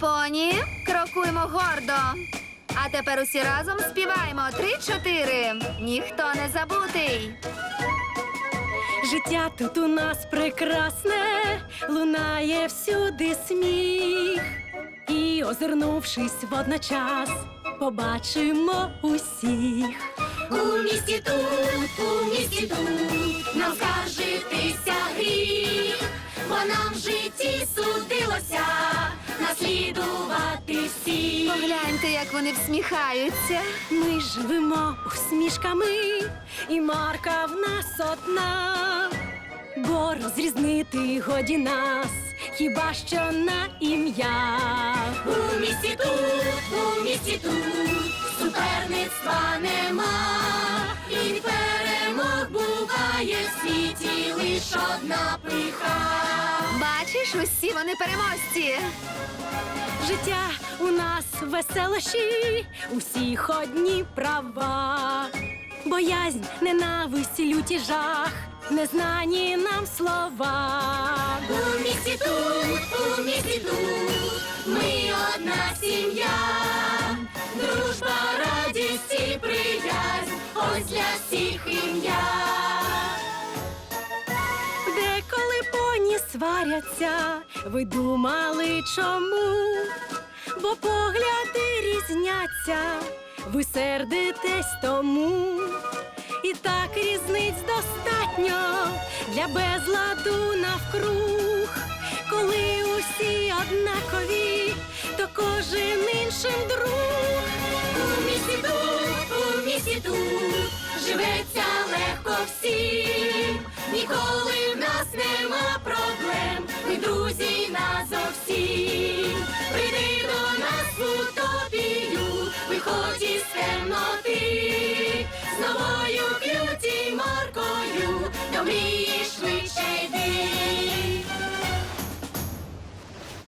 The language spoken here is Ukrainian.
поні, крокуємо гордо. А тепер усі разом співаємо три-чотири. Ніхто не забутий. Життя тут у нас прекрасне, лунає всюди сміх. І, озирнувшись водночас, побачимо усіх. У місті тут, у місті тут, нам бо нам в житті судилося наслідувати всіх. Погляньте, як вони всміхаються. Ми живемо усмішками, і марка в нас одна, бо розрізнити годі нас, хіба що на ім'я. У місті тут, у місті тут, буває в світі лиш одна пиха. Бачиш, усі вони переможці. Життя у нас веселощі, усіх одні права, боязнь, ненависть, люті жах, незнані нам слова. У місті тут, у місті тут, ми одна сім'я, дружба, радість і приязнь, ось для всіх ім'я. Сваряться, ви думали чому? Бо погляди різняться, ви сердитесь тому. І так різниць достатньо для безладу навкруг. Коли усі однакові, то кожен іншим друг. У місті тут, у місті тут, живеться легко всім, ніколи